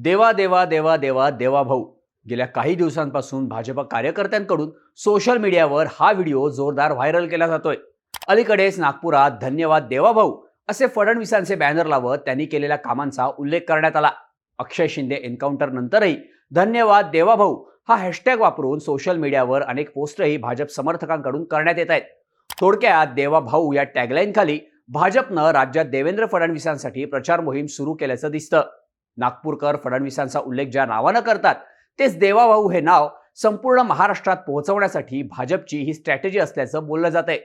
देवा देवा देवा देवा देवा भाऊ. गेल्या काही दिवसांपासून भाजप कार्यकर्त्यांकडून सोशल मीडियावर हा व्हिडिओ जोरदार व्हायरल केला जातोय. अलीकडेच नागपुरात धन्यवाद देवा भाऊ असे फडणवीसांचे बॅनर लावत त्यांनी केलेल्या कामांचा उल्लेख करण्यात आला. अक्षय शिंदे एन्काउंटर नंतरही धन्यवाद देवा भाऊ हा हॅशटॅग वापरून सोशल मीडियावर अनेक पोस्टही भाजप समर्थकांकडून करण्यात येत आहेत. थोडक्यात देवा भाऊ या टॅगलाईन खाली भाजपनं राज्यात देवेंद्र फडणवीसांसाठी प्रचार मोहीम सुरू केल्याचं दिसतं. नागपूरकर फडणवीसांचा उल्लेख ज्या नावानं करतात तेच देवाभाऊ हे नाव संपूर्ण महाराष्ट्रात पोहोचवण्यासाठी भाजपची ही स्ट्रॅटेजी असल्याचं बोललं जात आहे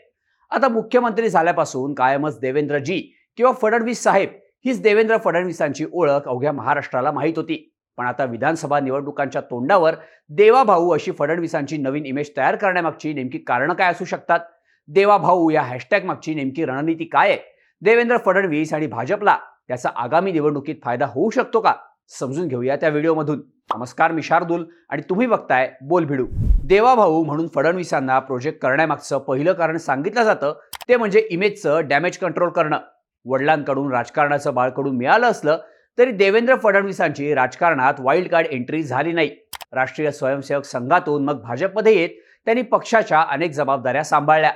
आता मुख्यमंत्री झाल्यापासून कायमच देवेंद्रजी किंवा फडणवीस साहेब हीच देवेंद्र फडणवीसांची ओळख अवघ्या महाराष्ट्राला माहीत होती. पण आता विधानसभा निवडणुकांच्या तोंडावर देवाभाऊ अशी फडणवीसांची नवीन इमेज तयार करण्यामागची नेमकी कारणं काय असू शकतात? देवाभाऊ या हॅशटॅग मागची नेमकी रणनीती काय आहे? देवेंद्र फडणवीस आणि भाजपला त्याचा आगामी निवडणुकीत फायदा होऊ शकतो का? समजून घेऊया त्या व्हिडिओमधून. नमस्कार मी शार्दूल आणि तुम्ही बघताय बोल भिडू. देवाभाऊ म्हणून फडणवीसांना प्रोजेक्ट करण्यामागचं पहिलं कारण सांगितलं जातं ते म्हणजे इमेजचं डॅमेज कंट्रोल करणं. वडिलांकडून राजकारणाचं बाळकडून मिळालं असलं तरी देवेंद्र फडणवीसांची राजकारणात वाईल्ड कार्ड एंट्री झाली नाही. राष्ट्रीय स्वयंसेवक संघातून मग भाजपमध्ये येत त्यांनी पक्षाच्या अनेक जबाबदाऱ्या सांभाळल्या.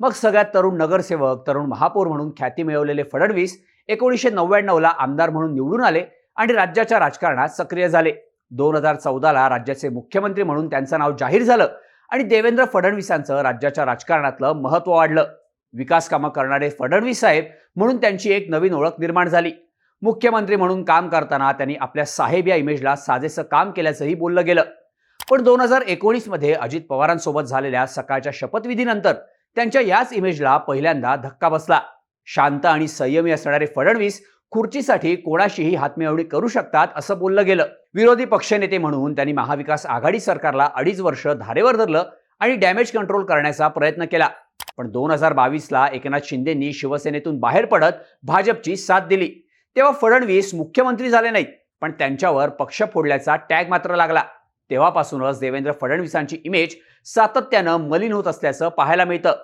मग सगळ्यात तरुण नगरसेवक तरुण महापौर म्हणून ख्याती मिळवलेले फडणवीस एकोणीसशे नव्याण्णवला आमदार म्हणून निवडून आले आणि राज्याच्या राजकारणात सक्रिय झाले. दोन हजार चौदाला राज्याचे मुख्यमंत्री म्हणून त्यांचं नाव जाहीर झालं आणि देवेंद्र फडणवीसांचं राज्याच्या राजकारणातलं महत्त्व वाढलं. विकास कामं करणारे फडणवीस साहेब म्हणून त्यांची एक नवीन ओळख निर्माण झाली. मुख्यमंत्री म्हणून काम करताना त्यांनी आपल्या साहेब या इमेजला साजेसं काम केल्याचंही बोललं गेलं. पण दोन हजार एकोणीसमध्ये अजित पवारांसोबत झालेल्या सकाळच्या शपथविधीनंतर त्यांच्या याच इमेजला पहिल्यांदा धक्का बसला. शांत आणि संयमी असणारे फडणवीस खुर्चीसाठी कोणाशीही हातमिळवणी करू शकतात असं बोललं गेलं. विरोधी पक्षनेते म्हणून त्यांनी महाविकास आघाडी सरकारला अडीच वर्ष धारेवर धरलं आणि डॅमेज कंट्रोल करण्याचा प्रयत्न केला. पण दोन हजार बावीसला एकनाथ शिंदेंनी शिवसेनेतून बाहेर पडत भाजपची साथ दिली. तेव्हा फडणवीस मुख्यमंत्री झाले नाहीत पण त्यांच्यावर पक्ष फोडल्याचा टॅग मात्र लागला. तेव्हापासूनच देवेंद्र फडणवीसांची इमेज सातत्यानं मलिन होत असल्याचं पाहायला मिळतं.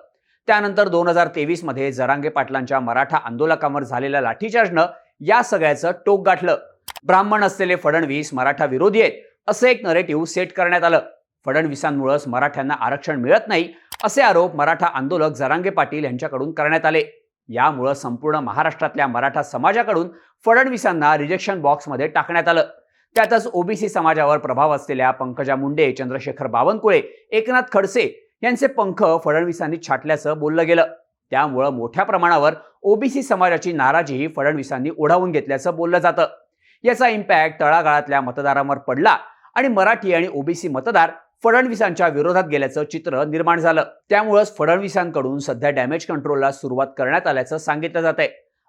त्यानंतर दोन हजार तेवीसमध्ये जरांगे पाटलांच्या मराठा आंदोलकांवर झालेल्या लाठीचार्जनं या सगळ्याचं टोक गाठलं. ब्राह्मण असलेले फडणवीस मराठा विरोधी आहेत असं एक नरेटिव्ह सेट करण्यात आलं. फडणवीसांमुळेच मराठ्यांना आरक्षण मिळत नाही असे आरोप मराठा आंदोलक जरांगे पाटील यांच्याकडून करण्यात आले. यामुळं संपूर्ण महाराष्ट्रातल्या मराठा समाजाकडून फडणवीसांना रिजेक्शन बॉक्समध्ये टाकण्यात आलं. त्यातच ओबीसी समाजावर प्रभाव असलेल्या पंकजा मुंडे चंद्रशेखर बावनकुळे एकनाथ खडसे यांचे पंख फडणवीसांनी छाटल्याचं बोललं गेलं. त्यामुळं मोठ्या प्रमाणावर ओबीसी समाजाची नाराजीही फडणवीसांनी ओढावून घेतल्याचं बोललं जातं. याचा इम्पॅक्ट तळागाळातल्या मतदारांवर पडला आणि मराठी आणि ओबीसी मतदार फडणवीसांच्या विरोधात गेल्याचं चित्र निर्माण झालं. त्यामुळंच फडणवीसांकडून सध्या डॅमेज कंट्रोलला सुरुवात करण्यात आल्याचं सांगितलं जात आहे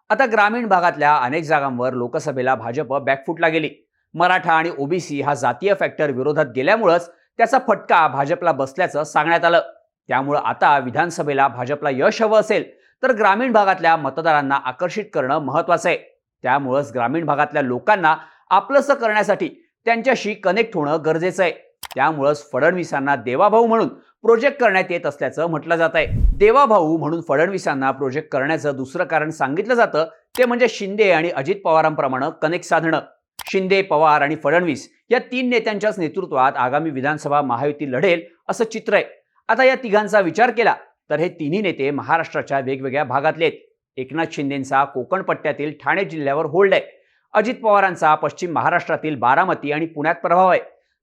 आता ग्रामीण भागातल्या अनेक जागांवर लोकसभेला भाजप बॅकफुटला गेली. मराठा आणि ओबीसी हा जातीय फॅक्टर विरोधात गेल्यामुळंच त्याचा फटका भाजपला बसल्याचं सांगण्यात आलं. त्यामुळं आता विधानसभेला भाजपला यश हवं असेल तर ग्रामीण भागातल्या मतदारांना आकर्षित करणं महत्वाचं आहे. त्यामुळंच ग्रामीण भागातल्या लोकांना आपलंसं करण्यासाठी त्यांच्याशी कनेक्ट होणं गरजेचं आहे. त्यामुळंच फडणवीसांना देवाभाऊ म्हणून प्रोजेक्ट करण्यात येत असल्याचं म्हटलं जात आहे देवाभाऊ म्हणून फडणवीसांना प्रोजेक्ट करण्याचं दुसरं कारण सांगितलं जातं ते म्हणजे शिंदे आणि अजित पवारांप्रमाणे कनेक्ट साधणं. शिंदे पवार आणि फडणवीस या तीन नेत्यांच्याच नेतृत्वात आगामी विधानसभा महायुती लढेल असं चित्र आहे. आता या तिघांचा विचार केला तर हे तिन्ही नेते महाराष्ट्राच्या वेगवेगळ्या भागातले आहेत. एकनाथ शिंदेंचा कोकण पट्ट्यातील ठाणे जिल्ह्यावर होल्ड आहे. अजित पवारांचा पश्चिम महाराष्ट्रातील बारामती आणि पुण्यात प्रभाव आहे.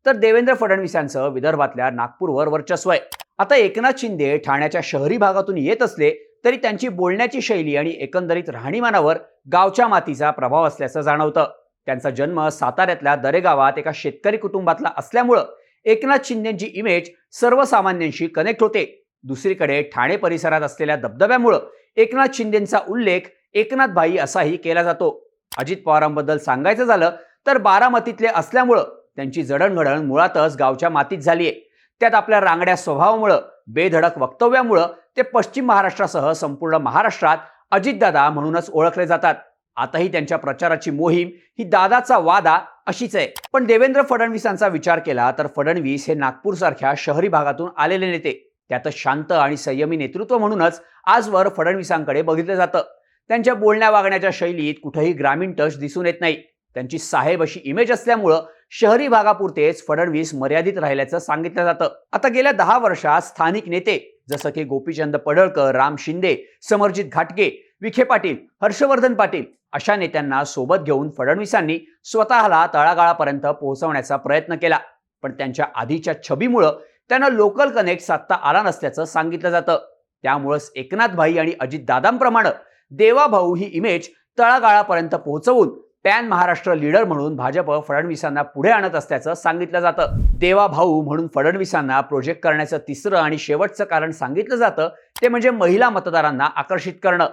तर देवेंद्र फडणवीसांचं विदर्भातल्या नागपूरवर वर्चस्व आहे. आता एकनाथ शिंदे ठाण्याच्या शहरी भागातून येत असले तरी त्यांची बोलण्याची शैली आणि एकंदरीत राहणीमानावर गावच्या मातीचा प्रभाव असल्याचं जाणवतं. त्यांचा जन्म साताऱ्यातल्या दरेगावात एका शेतकरी कुटुंबातला असल्यामुळं एकनाथ शिंदेची इमेज सर्वसामान्यांशी कनेक्ट होते. दुसरीकडे ठाणे परिसरात असलेल्या दबदब्यामुळं एकनाथ शिंदेचा उल्लेख एकनाथ भाई असाही केला जातो. अजित पवारांबद्दल सांगायचं झालं तर बारामतीतले असल्यामुळं त्यांची जडणघडण मुळातच गावच्या मातीत झाली आहे त्यात आपल्या रांगड्या स्वभावामुळं बेधडक वक्तव्यामुळं ते पश्चिम महाराष्ट्रासह संपूर्ण महाराष्ट्रात अजितदादा म्हणूनच ओळखले जातात. आताही त्यांच्या प्रचाराची मोहीम ही दादाचा वादा अशीच आहे. पण देवेंद्र फडणवीसांचा विचार केला तर फडणवीस हे नागपूरसारख्या शहरी भागातून आलेले नेते. त्यातच शांत आणि संयमी नेतृत्व म्हणूनच आजवर फडणवीसांकडे बघितलं जातं. त्यांच्या बोलण्या वागण्याच्या शैलीत कुठेही ग्रामीण टच दिसून येत नाही. त्यांची साहेब अशी इमेज असल्यामुळं शहरी भागापुरतेच फडणवीस मर्यादित राहिल्याचं सांगितलं जातं. आता गेल्या दहा वर्षात स्थानिक नेते जसं की गोपीचंद पडळकर राम शिंदे समरजित घाटगे विखे पाटील हर्षवर्धन पाटील अशा नेत्यांना सोबत घेऊन फडणवीसांनी स्वतःला तळागाळापर्यंत पोहोचवण्याचा प्रयत्न केला. पण त्यांच्या आधीच्या छबीमुळं त्यांना लोकल कनेक्ट साधता आला नसल्याचं सांगितलं जातं. त्यामुळंच एकनाथ भाई आणि अजित दादांप्रमाणे देवाभाऊ ही इमेज तळागाळापर्यंत पोहोचवून पॅन महाराष्ट्र लीडर म्हणून भाजप फडणवीसांना पुढे आणत असल्याचं सांगितलं जातं. देवा भाऊ म्हणून फडणवीसांना प्रोजेक्ट करण्याचं तिसरं आणि शेवटचं कारण सांगितलं जातं ते म्हणजे महिला मतदारांना आकर्षित करणं.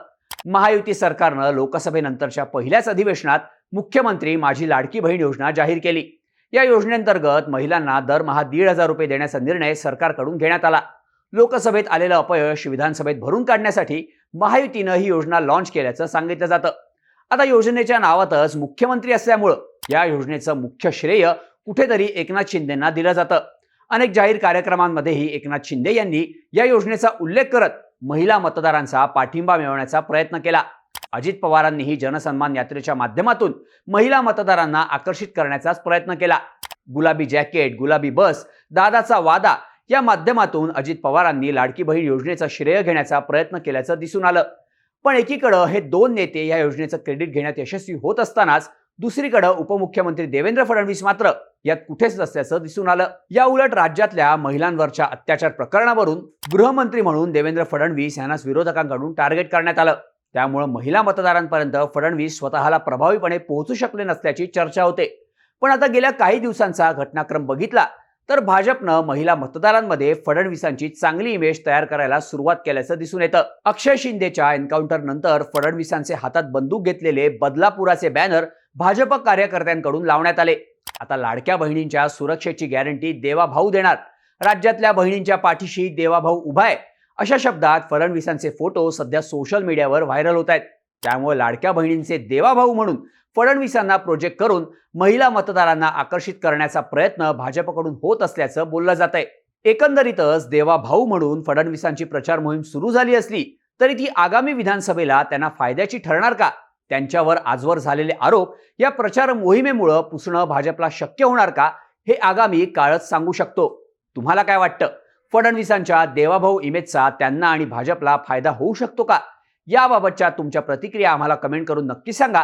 महायुती सरकारनं लोकसभेनंतरच्या पहिल्याच अधिवेशनात मुख्यमंत्री माझी लाडकी बहीण योजना जाहीर केली. या योजनेअंतर्गत महिलांना दरमहा दीड हजार रुपये देण्याचा निर्णय सरकारकडून घेण्यात आला. लोकसभेत आलेलं अपयश विधानसभेत भरून काढण्यासाठी महायुतीनं ही योजना लॉन्च केल्याचं सांगितलं जातं. आता योजनेच्या नावातच मुख्यमंत्री असल्यामुळं या योजनेचं मुख्य श्रेय कुठेतरी एकनाथ शिंदेना दिलं जातं. अनेक जाहीर कार्यक्रमांमध्येही एकनाथ शिंदे यांनी या योजनेचा उल्लेख करत महिला मतदारांचा पाठिंबा मिळवण्याचा प्रयत्न केला. अजित पवारांनीही जनसन्मान यात्रेच्या माध्यमातून महिला मतदारांना आकर्षित करण्याचाच प्रयत्न केला. गुलाबी जॅकेट गुलाबी बस दादाचा वादा या माध्यमातून अजित पवारांनी लाडकी बहीण योजनेचं श्रेय घेण्याचा प्रयत्न केल्याचं दिसून आलं. पण एकीकडं हे दोन नेते या योजनेचं क्रेडिट घेण्यात यशस्वी होत असतानाच दुसरीकडं उपमुख्यमंत्री देवेंद्र फडणवीस मात्र यात कुठेच नसल्याचं दिसून आलं. या उलट राज्यातल्या महिलांवरच्या अत्याचार प्रकरणावरून गृहमंत्री म्हणून देवेंद्र फडणवीस यांनाच विरोधकांकडून टार्गेट करण्यात आलं. त्यामुळं महिला मतदारांपर्यंत फडणवीस स्वतःला प्रभावीपणे पोहोचू शकले नसल्याची चर्चा होते. पण आता गेल्या काही दिवसांचा घटनाक्रम बघितला तर भाजपनं महिला मतदारांमध्ये फडणवीसांची चांगली इमेज तयार करायला सुरुवात केल्याचं दिसून येतं. अक्षय शिंदेच्या एन्काउंटर नंतर फडणवीसांचे हातात बंदूक घेतलेले बदलापुराचे बॅनर भाजप कार्यकर्त्यांकडून लावण्यात आले. आता लाडक्या बहिणींच्या सुरक्षेची गॅरंटी देवाभाऊ देणार. राज्यातल्या बहिणींच्या पाठीशी देवाभाऊ उभा आहे. अशा शब्दात फडणवीसांचे फोटो सध्या सोशल मीडियावर व्हायरल होत आहेत. त्यामुळे लाडक्या बहिणींचे देवाभाऊ म्हणून फडणवीसांना प्रोजेक्ट करून महिला मतदारांना आकर्षित करण्याचा प्रयत्न भाजपकडून होत असल्याचं बोललं जात आहे एकंदरीतच देवा भाऊ म्हणून फडणवीसांची प्रचार मोहीम सुरू झाली असली तरी ती आगामी विधानसभेला त्यांना फायद्याची ठरणार का? त्यांच्यावर आजवर झालेले आरोप या प्रचार मोहिमेमुळं पुसणं भाजपला शक्य होणार का? हे आगामी काळच सांगू शकतो. तुम्हाला काय वाटतं? फडणवीसांच्या देवाभाऊ इमेजचा त्यांना आणि भाजपला फायदा होऊ शकतो का? याबाबतच्या तुमच्या प्रतिक्रिया आम्हाला कमेंट करून नक्की सांगा.